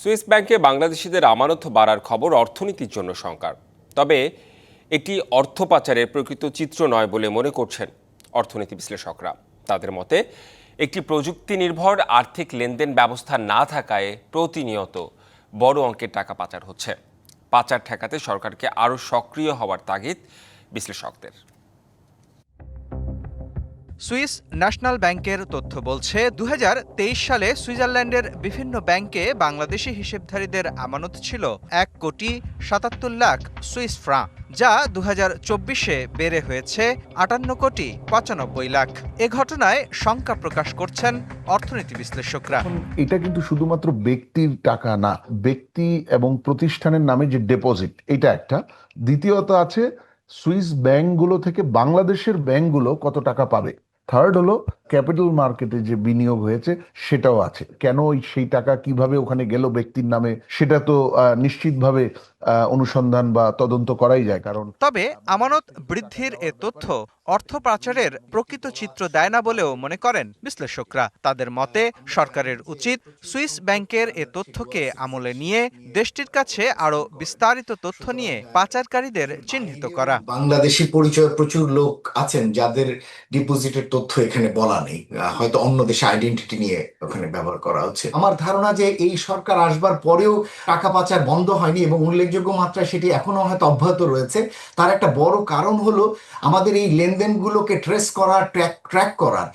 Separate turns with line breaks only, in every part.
Swiss ব্যাংকে বাংলাদেশিদের আমানত বাড়ার খবর অর্থনীতির জন্য সংকার। তবে এটি অর্থ পাচারের প্রকৃত চিত্র নয় বলে মনে করছেন অর্থনীতি বিশ্লেষকরা। তাদের মতে, একটি প্রযুক্তি নির্ভর আর্থিক লেনদেন ব্যবস্থা না থাকায় প্রতিনিয়ত বড় অঙ্কের টাকা পাচার হচ্ছে। পাচার ঠেকাতে সরকারকে আরও সক্রিয় হওয়ার তাগিদ বিশ্লেষকদের।
সুইস ন্যাশনাল ব্যাংকের তথ্য বলছে দু হাজার তেইশ সালে সুইজারল্যান্ডের বিভিন্ন ব্যাংকে বাংলাদেশি হিসেবধারীদের আমানত ছিল এক কোটি সাতাত্তর লাখ সুইস ফ্রাঁ, যা দু চব্বিশে বেড়ে হয়েছে আটান্ন কোটি পঁচানব্বই লাখ। এ ঘটনায় শঙ্কা প্রকাশ করছেন অর্থনীতি বিশ্লেষকরা।
এটা কিন্তু শুধুমাত্র ব্যক্তির টাকা না, ব্যক্তি এবং প্রতিষ্ঠানের নামে যে ডেপোজিট এটা একটা। দ্বিতীয়ত আছে, সুইস ব্যাংকগুলো থেকে বাংলাদেশের ব্যাংকগুলো কত টাকা পাবে? থার্ড হলো ক্যাপিটাল মার্কেটে যে বিনিয়োগ হয়েছে সেটাও আছে। কেন ওই সেই টাকা কীভাবে ওখানে গেল ব্যক্তির নামে সেটা তো নিশ্চিতভাবে অনুসন্ধান বা তদন্ত করাই যায়। কারণ
তবে আমানত বৃদ্ধির এ তথ্য অর্থ পাচারের প্রকৃত চিত্র দেয় না বলেও মনে করেন বিশ্লেষকরা। তাদের মতে সরকারের উচিত সুইস ব্যাংকের এ তথ্যকে আমলে নিয়ে দেশটির কাছে আরও বিস্তারিত তথ্য নিয়ে পাচারকারীদের চিহ্নিত করা।
বাংলাদেশি পরিচয় প্রচুর লোক আছেন যাদের ডিপোজিটের তথ্য এখানে বলা নেই। হয়তো অন্য দেশে আইডেন্টিটি নিয়ে ওখানে ব্যবহার করা হচ্ছে। আমার ধারণা যে এই সরকার আসবার পরেও টাকা পাচার বন্ধ হয়নি এবং উল্লেখযোগ্য মাত্রায় সেটি এখনও হয়তো অব্যাহত রয়েছে। তার একটা বড় কারণ হলো আমাদের এই লেনদেনগুলোকে ট্রেস করার ট্র্যাক ট্র্যাক করার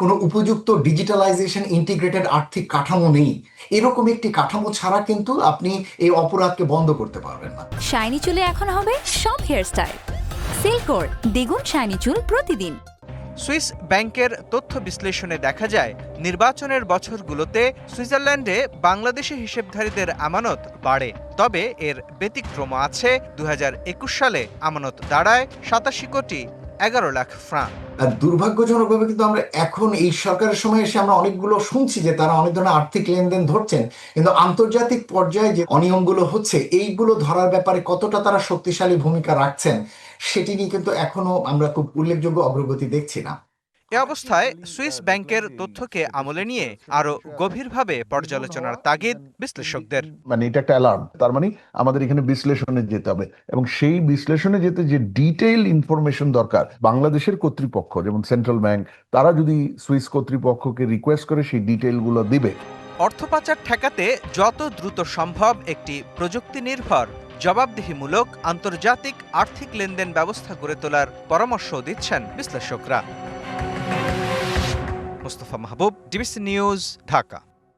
কোনো উপযুক্ত ডিজিটালাইজেশন ইন্টিগ্রেটেড আর্থিক কাঠামো নেই। এরকম একটি কাঠামো ছাড়া কিন্তু আপনি এই অপরাধকে বন্ধ করতে পারবেন না।
শাইনি চুলে এখন হবে সব হেয়ারস্টাইল সিল্কোর দ্বিগুণ শাইনি চুল প্রতিদিন।
সুইস ব্যাংকের তথ্য বিশ্লেষণে দেখা যায়, নির্বাচনের বছরগুলোতে সুইজারল্যান্ডে বাংলাদেশি হিসেবধারীদের আমানত বাড়ে। তবে এর ব্যতিক্রম আছে দু হাজার একুশ সালে আমানত দাঁড়ায় সাতাশি কোটি এগারো লাখ
ফ্রাঙ্ক দুর্ভাগ্যজনকভাবে কিন্তু আমরা এখন এই সরকারের সময় এসে আমরা অনেকগুলো শুনছি যে তারা অনেক ধরনের আর্থিক লেনদেন ধরছেন। কিন্তু আন্তর্জাতিক পর্যায়ে যে অনিয়মগুলো হচ্ছে, এইগুলো ধরার ব্যাপারে কতটা তারা শক্তিশালী ভূমিকা রাখছেন, সেটি নিয়ে কিন্তু এখনও আমরা খুব উল্লেখযোগ্য অগ্রগতি দেখছি না।
এ অবস্থায় সুইস ব্যাংকের তথ্যকে আমলে নিয়ে আরও গভীরভাবে পর্যালোচনার তাগিদ বিশ্লেষকদের।
মানে এটা একটা অ্যালার্ম। তার মানে আমাদের এখানে বিশ্লেষণে যেতে হবে। এবং সেই বিশ্লেষণে যেতে যে ডিটেইল ইনফরমেশন দরকার বাংলাদেশের কর্তৃপক্ষ যেমন সেন্ট্রাল ব্যাংক তারা যদি সুইস কর্তৃপক্ষকে রিকোয়েস্ট করে সেই ডিটেইলগুলো দিবে।
অর্থ পাচার ঠেকাতে যত দ্রুত সম্ভব একটি প্রযুক্তি নির্ভর জবাবদিহিমূলক আন্তর্জাতিক আর্থিক লেনদেন ব্যবস্থা গড়ে তোলার পরামর্শ দিচ্ছেন বিশ্লেষকরা। Mostafa Mahbub DBC news Dhaka